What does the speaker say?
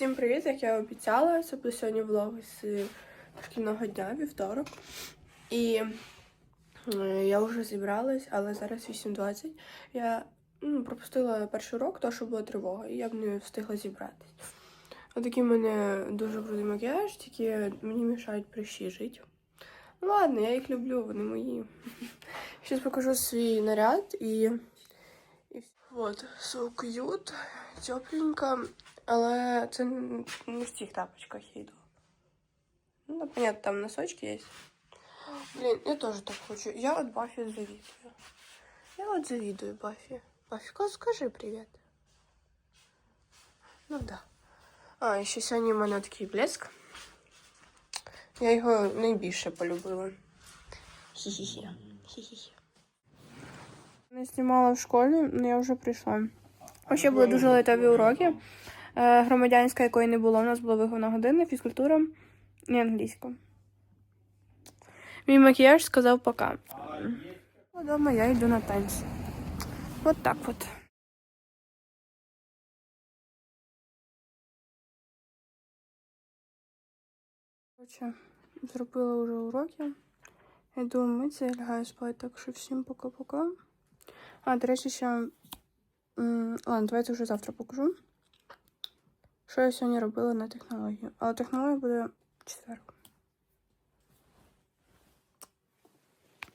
Всім привіт, як я обіцяла. Це буде сьогодні влог з шкільного дня, вівторок. І е, я вже зібралась, але зараз 8.20. Я ну, пропустила перший урок, то що була тривога, і я б не встигла зібратись. Отакий в мене дуже крутий макіяж, тільки мені мішають прищі жити. Ну ладно, я їх люблю, вони мої. Зараз покажу свій наряд і. і... вс- Вот, so cute, тепленько. Але це н- не в цих тапочках я йду. Ну, да, понятно, там носочки є. Блін, я теж так хочу. Я от Баффі завідую. Я от завідую Баффі. Баффіка, скажи привіт. Ну да. А, і ще сьогодні в мене такий блеск. Я його найбільше полюбила. Хі-хі-хі. Хі-хі-хі. Не знімала в школі, але я вже прийшла. Ще були дуже лайтові уроки. Е, Громадянська, якої не було, у нас була виховна година, фізкультура і англійська. Мій макіяж сказав пока. Вдома я йду на танці. От так от. Короче, зробила вже уроки. Йду митися і лягаю спати, так що всім пока-пока. А, до речі, ще. Ладно, давайте вже завтра покажу. Що я сьогодні робила на технологію. Але технологія буде четвер.